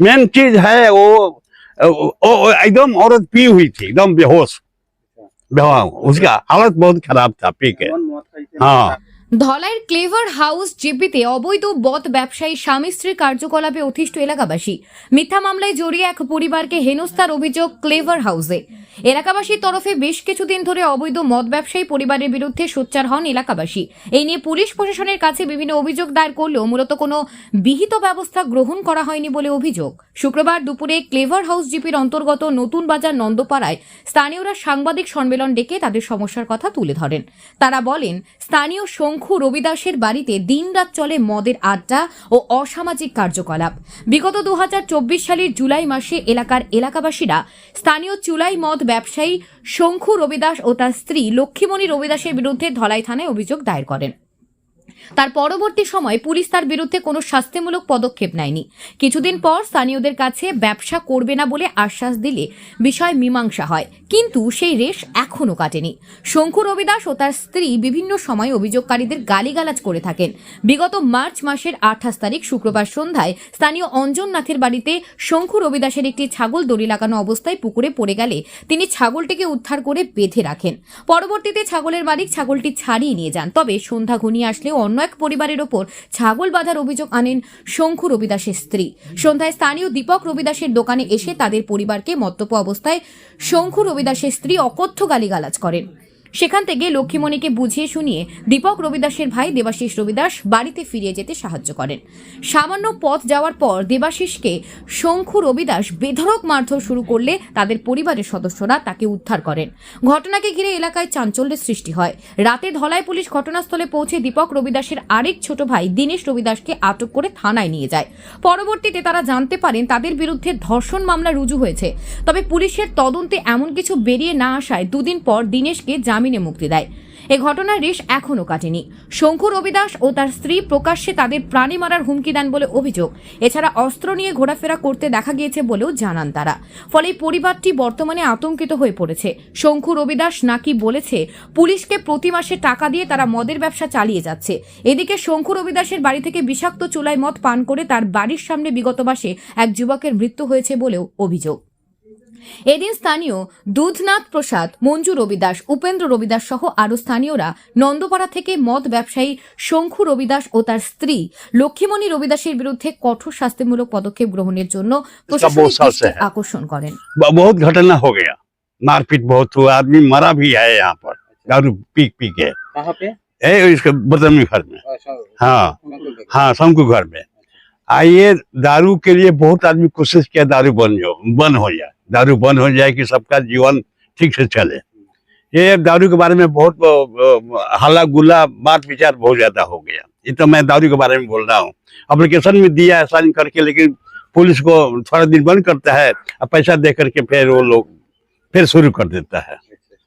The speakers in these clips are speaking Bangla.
मेन चीज़ है वो एकदम औरत पी हुई थी एकदम बेहोश बेहोश उसका हालत बहुत खराब था पी के। हाँ। ধলাইয়ের ক্লেভার হাউস জিপিতে অবৈধ বদ ব্যবসায়ী স্বামী স্ত্রীর কার্যকলাপে অতিষ্ঠ এলাকাবাসী। মিথ্যা মামলায় জড়িয়ে এক পরিবারকে হেনস্থার অভিযোগ ক্লেভার হাউসে। এলাকাবাসীর তরফে বেশ কিছুদিন ধরে অবৈধ মদ ব্যবসায়ী পরিবারের বিরুদ্ধে সোচ্চার হন এলাকাবাসী। এই নিয়ে পুলিশ প্রশাসনের কাছে বিভিন্ন অভিযোগ দায়ের করলেও মূলত কোনো বিহিত ব্যবস্থা গ্রহণ করা হয়নি বলে অভিযোগ। শুক্রবার দুপুরে ক্লেভার হাউস জিপির অন্তর্গত নতুন বাজার নন্দপাড়ায় স্থানীয়রা সাংবাদিক সম্মেলন ডেকে তাদের সমস্যার কথা তুলে ধরেন। তারা বলেন, স্থানীয় শঙ্খু রবিদাসের বাড়িতে দিনরাত চলে মদের আড্ডা ও অসামাজিক কার্যকলাপ। বিগত দু হাজার চব্বিশ সালের জুলাই মাসে এলাকার এলাকাবাসীরা স্থানীয় চুলাই মদ ব্যবসায়ী শঙ্খু রবিদাস ও তার স্ত্রী লক্ষ্মীমণি রবিদাসের বিরুদ্ধে ধলাই থানায় অভিযোগ দায়ের করেন। তার পরবর্তী সময় পুলিশ তার বিরুদ্ধে কোনো শাস্তিমূলক পদক্ষেপ নেয়নি। কিছুদিন পর স্থানীয়দের কাছে ব্যবসা করবে না বলে আশ্বাস দিলে বিষয় মীমাংসা হয়। কিন্তু সেই রেশ এখনও কাটেনি। শঙ্কু রবিদাস ও তার স্ত্রী বিভিন্ন সময় অভিযোগকারীদের গালিগালাজ করে থাকেন। বিগত মার্চ মাসের আঠাশ তারিখ শুক্রবার সন্ধ্যায় স্থানীয় অঞ্জন নাথের বাড়িতে শঙ্কু রবিদাসের একটি ছাগল দড়ি লাগানো অবস্থায় পুকুরে পড়ে গেলে তিনি ছাগলটিকে উদ্ধার করে বেঁধে রাখেন। পরবর্তীতে ছাগলের মালিক ছাগলটি ছাড়িয়ে নিয়ে যান। তবে সন্ধ্যা ঘনিয়ে আসলে অন্য এক পরিবারের ওপর ছাগল বাঁধার অভিযোগ আনেন শঙ্কু রবিদাসের স্ত্রী। সন্ধ্যায় স্থানীয় দীপক রবিদাসের দোকানে এসে তাদের পরিবারকে মদ্যপ অবস্থায় শঙ্কু রবিদাসের স্ত্রী অকথ্য গালিগালাজ করেন। সেখান থেকে লক্ষ্মীমণিকে বুঝিয়ে শুনিয়ে দীপক রবিদাসের ভাই দেবাশিস রবিদাস বাড়িতে ফিরিয়ে যেতে সাহায্য করেন। সামান্য পথ যাওয়ার পর দেবাশিসকে শঙ্খু রবিদাস বেধড়ক মারধর শুরু করলে তাদের পরিবারের সদস্যরা তাকে উদ্ধার করেন। ঘটনাকে ঘিরে এলাকায় চাঞ্চল্যের সৃষ্টি হয়। রাতে ধলাই পুলিশ ঘটনাস্থলে পৌঁছে দীপক রবিদাসের আরেক ছোট ভাই দীনেশ রবিদাসকে আটক করে থানায় নিয়ে যায়। পরবর্তীতে তারা জানতে পারেন তাদের বিরুদ্ধে ধর্ষণ মামলা রুজু হয়েছে। তবে পুলিশের তদন্তে এমন কিছু বেরিয়ে না আসায় দুদিন পর দীনেশকে জামিনে মুক্তি দেয়। এ ঘটনার রেশ এখনও কাটেনি। শঙ্কু রবিদাস ও তার স্ত্রী প্রকাশ্যে তাদের প্রাণী মারার হুমকি দেন বলে অভিযোগ। এছাড়া অস্ত্র নিয়ে ঘোরাফেরা করতে দেখা গিয়েছে বলেও জানান তারা। ফলে পরিবারটি বর্তমানে আতঙ্কিত হয়ে পড়েছে। শঙ্কু রবিদাস নাকি বলেছে, পুলিশকে প্রতি মাসে টাকা দিয়ে তারা মদের ব্যবসা চালিয়ে যাচ্ছে। এদিকে শঙ্কু রবিদাসের বাড়ি থেকে বিষাক্ত চুলায় মদ পান করে তার বাড়ির সামনে বিগত মাসে এক যুবকের মৃত্যু হয়েছে বলেও অভিযোগ। এদিন স্থানীয় দুধনাথ প্রসাদ মঞ্জু রবিদাস উপেন্দ্র রবিদাস সহ আরও স্থানীয়রা নন্দপাড়া থেকে মদ ব্যবসায়ী শঙ্খু রবিদাস ও তার স্ত্রী লক্ষ্মীমণি রবিদাসের বিরুদ্ধে কঠোর শাস্তিমূলক পদক্ষেপ গ্রহণের জন্য প্রশাসনিক बहुत साल से দৃষ্টি है। আকর্ষণ করেন ब- बहुत घटना हो गया मारपीट बहुत हुआ आदमी मरा भी है यहाँ पर दारू पी पी के कहाँ पे ए इसके बदमी घर में अच्छा, हाँ बिल्कुल, बिल्कुल। हाँ शंकु घर में आइए दारू के लिए बहुत आदमी कोशिश किया दारू बंद हो बंद हो जाए दारू बंद हो जाए कि सबका जीवन ठीक से चले। ये दारू के बारे में बहुत हल्ला गुल्ला बात विचार बहुत ज़्यादा हो गया। ये तो मैं दारू के बारे में बोल रहा हूँ। अप्लीकेशन भी दिया है साइन करके, लेकिन पुलिस को थोड़ा दिन बंद करता है और पैसा दे करके फिर वो लोग फिर शुरू कर देता है।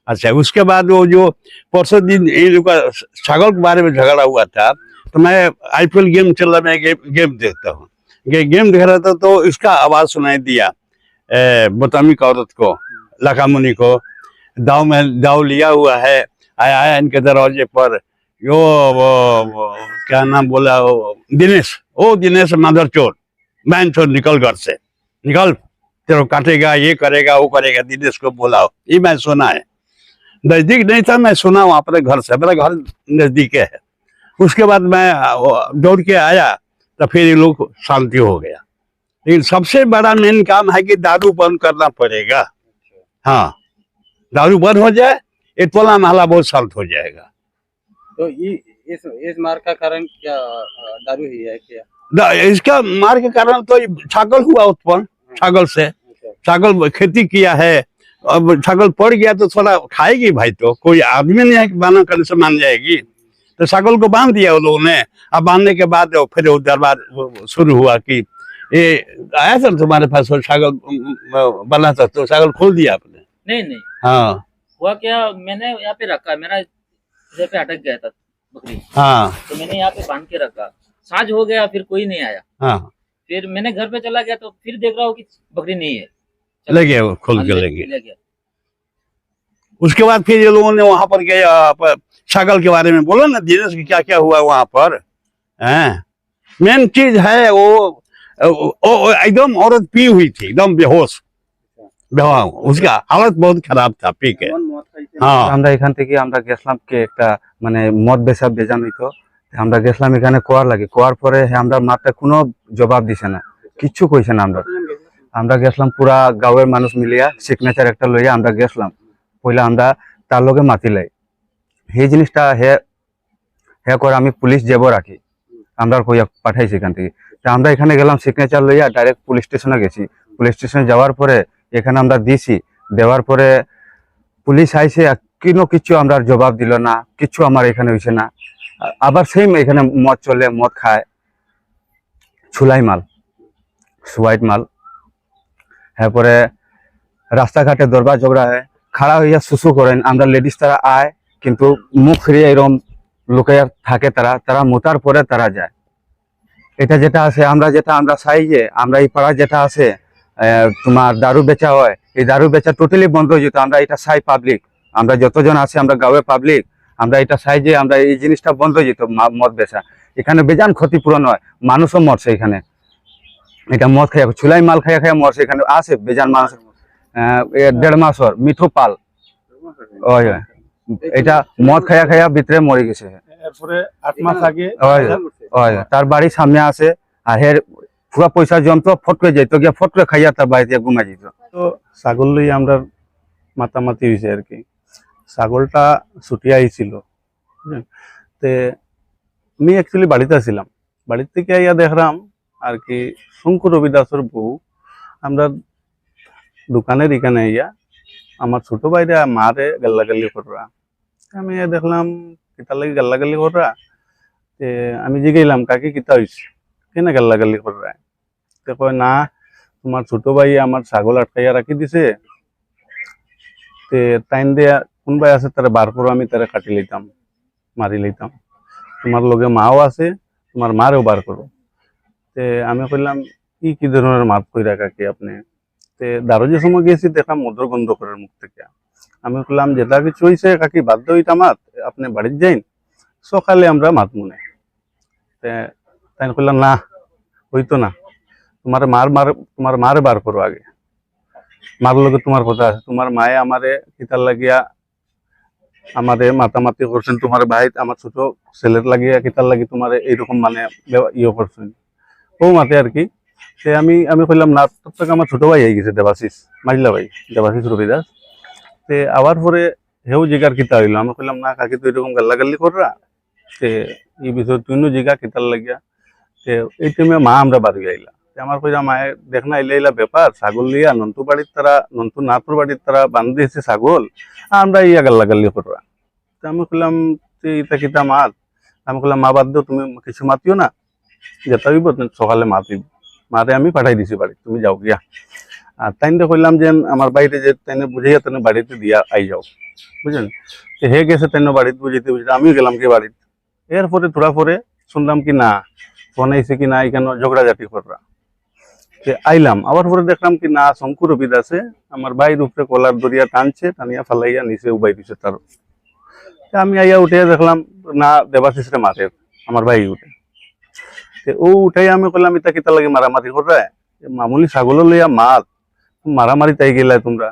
अच्छा उसके बाद वो जो परसों दिन लोग का छागल के बारे में झगड़ा हुआ था तो मैं आईपीएल गेम चल रहा, मैं गेम देखता हूँ। गेम देख रहा था तो इसका आवाज़ सुनाई दिया। बतमीक औरत को लखा मुनि को दाव में दाव लिया हुआ है आया आया इनके दरवाजे पर यो वो, वो क्या नाम बोला वो दिनेश ओ दिनेश माधर चोर मैन चोर निकल घर से निकल तेरे काटेगा ये करेगा वो करेगा दिनेश को बोला ये मैं सुना है। नज़दीक नहीं था मैं सुना वहाँ पर घर से मेरा घर नज़दीक है। उसके बाद मैं दौड़ के आया तो फिर ये लोग शांति हो गया। लेकिन सबसे बड़ा मेन काम है कि दारू बंद करना पड़ेगा। हाँ दारू बंद हो जाए ये टोला महला बहुत शांत हो जाएगा। तो ये इस इस मार का कारण क्या दारू ही है क्या? दा- इसका मार के कारण तो छागल हुआ उत्पन्न छागल से। अच्छा, छागल खेती किया है अब छागल पड़ गया तो थोड़ा खाएगी भाई तो कोई आदमी नहीं है कि बाना करने से मान जाएगी। तो छागल को बाँध दिया वो लोगों ने अब बांधने के बाद फिर वो दरबार शुरू हुआ कि ये आया था तुम्हारे पास वो अम, बना था तो छागल खोल दिया आपने नहीं नहीं हाँ हुआ क्या मैंने यहाँ पे रखा मेरा इधर पे अटक गया था बकरी हाँ तो मैंने यहाँ पे बाँध के रखा साँझ हो गया फिर कोई नहीं आया हाँ फिर मैंने घर पे चला गया तो फिर देख रहा हूँ कि बकरी नहीं है ले गया वो खोल के ले- गया उसके बाद फिर ये लोगों ने वहाँ पर गया छागल के बारे में बोला ना दिनेश क्या क्या हुआ वहाँ पर हैं मेन चीज़ है वो एकदम औरत पी हुई थी एकदम बेहोश हाँ, उसका हालत बहुत खराब था पी के कौन मौत खाई थी? हाँ আমরা এখান থেকে আমরা গেছিলাম কি একটা মানে মদ বেচা বেজান হইতো আমরা গেছিলাম এখানে কোয়ার লাগে কোয়ার পরে হে আমরা মাঠে কোনো জবাব দিছে না কিচ্ছু কইছে না আমরা কতজন গেছিল? আমরা গেছিলাম পুরা গাঁয়ের মানুষ মিলিয়া সিগনেচার একটা লইয়া আমরা গেছিলাম পয়লা আমরা তার লগে মাতিলাই সেই জিনিসটা হে হে করে আমি পুলিশ যাব রাখি আমরা কইয়া পাঠাইছি এখান থেকে আমরা এখানে গেলাম সিগনেচার লইয়া ডাইরেক্ট পুলিশ স্টেশনে গেছি। পুলিশ স্টেশনে যাওয়ার পরে এখানে আমরা দিছি। দেওয়ার পরে পুলিশ আইসে কিনো কিছু আমরা জবাব দিল না, কিছু আমার এখানে হইছে না। আবার সেম এখানে মদ চলে, মদ খায়। ছুলাই মাল সুয়াইট মাল। তারপরে রাস্তাঘাটে দরবার ঝগড়া হয়। খাড়া হইয়া শুশু করেন। আমরা লেডিস তারা আয়, কিন্তু মুখ ফিরিয়ে এরকম লোকে থাকে তারা। তারা মোতার পরে তারা যায়। এটা যেটা আছে আমরা যেটা আমরা চাই যে আমরা এই পাড়া যেটা আছে তোমার দারু বেচা হয় এই দারু বেচা টোটালি বন্ধ হয়ে যেত। আমরা এটা চাই পাবলিক আমরা যতজন আছে আমরা গাঁয়ে পাবলিক আমরা এটা চাই যে আমরা এই জিনিসটা বন্ধ হয়ে যেত মদ বেচা। এখানে বেজান ক্ষতিপূরণ হয় মানুষও মরছে এখানে। এটা মদ খাইয়া চুলাই মাল খাইয়া খাইয়া মরছে এখানে আছে বেজান মানুষ আহ, দেড় মাসর মিঠু পাল। ওই। এটা মদ খাইয়া খাইয়া ভিতরে মরে গেছে। এরপরে আট মাস আগে তার বাড়ি সামনে আছে, আর হের পুরা পয়সা জমতো ফটকে যেত গিয়া ফটকে খাইয়া তার বাড়িতে ঘুমা যেত তো ছাগল লই আমরা মাতামাতি হয়েছে আর কি। ছাগলটা ছুটি আইছিল তে আমি অ্যাকচুয়ালি বাড়িতে ছিলাম। বাড়ির থেকে আইয়া দেখলাম আর কি, শঙ্কু রবিদাসের বউ, আমরা দোকানের এখানে আইয়া আমার ছোট ভাইরা মারে গাল্লাগাল্লি কররা। আমি দেখলাম কিতা লাগি গাল্লাগাল্লি কররা? তে আমি জিগাইলাম, কাকি কিতা হয়েছে কেন গাল্লাগাল্লি কররা তে কয়, না, তোমার ছোট ভাই আমার ছাগল আটকাইয়া রাখি দিছে। তে টাইম দিয়া কোনবাই আছে তারা বার করো, আমি তারা কাটি লইতাম, মারি লইতাম। তোমার লগে মাও আছে, তোমার মারেও বার করো। তে আমি কইলাম, কি কি ধরনের কই রাখা কি আপনি? তে দারো যে সময় গেছি, দেখা মধুর গন্ধ করার মুখ থেকে। আমি কইলাম, যেটা কিছু হইছে কাকি বাধ্য হইতাম আপনি বাড়ির যাইন সকালে আমরা মাত মনে। তাই কইলাম, না, হইতো না। তোমার মার মার, তোমার মারে বার করো আগে। মার লগে তোমার কথা আছে। তোমার মায়ে আমারে কিতার লাগিয়া আমারে মাতামাতি করছেন। তোমার ভাই, আমার ছোট ছেলের লাগিয়া কিতার লাগি তোমার এইরকম মানে ইয়ে করছেন। ও মাতে আর কি। সে আমি আমি কইলাম, না তব থেকে আমার ছোট ভাই হয়ে গেছে দেবাশিস মাইলা ভাই, দেবাশিস রবিদাস। তে, আবার পরে হেউ জিগার কিতা হইল। আমি কইলাম, না, কাকি তো এরকম গাল্লাগাল্লি কররা। তে এই বিষয়ে তুইনো জিগা কিতার লাগিয়া তে এই টাইমে মা আমরা বাড়ি আইলা তে আমার কইরা মায়ে দেখ না এলে এলা ব্যাপার ছাগল লিয়া নন্তু বাড়ির তারা নন্তু নাতুর বাড়ির তারা বান্ধি দিয়েছে ছাগল আর আমরা ইয়া গাল্লা গাল্লি করবা তে আমি কইলাম তুই ইতা কিতা মাত আমি কইলাম মা বাদ দিও তুমি কিছু মাতিও না যেটা হইব তুমি সকালে মাতিব মারে আমি পাঠাই দিছি বাড়ি তুমি যাও গিয়া আর তাইনটা কইলাম যে আমার বাড়িতে যে তাইনে বুঝাইয়া তেনে বাড়িতে দিয়া আই যাও বুঝলেন তো হে গেছে তেন বাড়িতে বুঝাইতে বুঝাইতে আমিও গেলাম কি বাড়িতে এরপরে থোড়া পরে শুনলাম কি না ফোন আইছে কি না এখানে ঝগড়াঝাটি কররা আইলাম, আবার পরে দেখলাম কি না শঙ্কুর রবিদ আছে, আমার ভাইয়ের উপরে কলার দরিয়া টানছে, টানিয়া ফালাইয়া নিচে উবাই দিছে তার। আমি আইয়া উঠে দেখলাম, না, দেবাশিসরে মারে আমার ভাই উঠে। ও উঠাই আমি কইলাম, ইতা কিতা লাগে মারামারি করে মামুলি ছাগল লইয়া, মাত, মারামারি তাই গেলা তোমরা?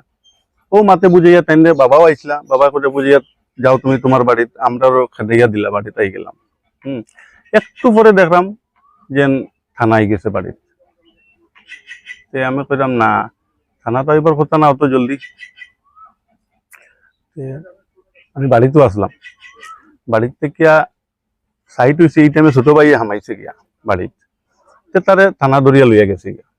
ও মাতে বুঝাইয়া তাই বাবাও আইসলা। বাবা করে বুঝাইয়া যাও তুমি তোমার বাড়িতে আমরাও খেদাইয়া দিলা বাড়িতে গেলাম। হুম, একটু পরে দেখলাম যে থানায় গেছে বাড়িতে। তে আমি কইলাম, না, থানা তো এবার কথা না, অত জলদি। আমি বাড়িতেও আসলাম। বাড়ির থেকে সাইট হয়েছে এই টাইমে ছোট ভাই হামাইছে গিয়া বাড়িতে। তারে থানা দরিয়া লইয়া গেছে গিয়া।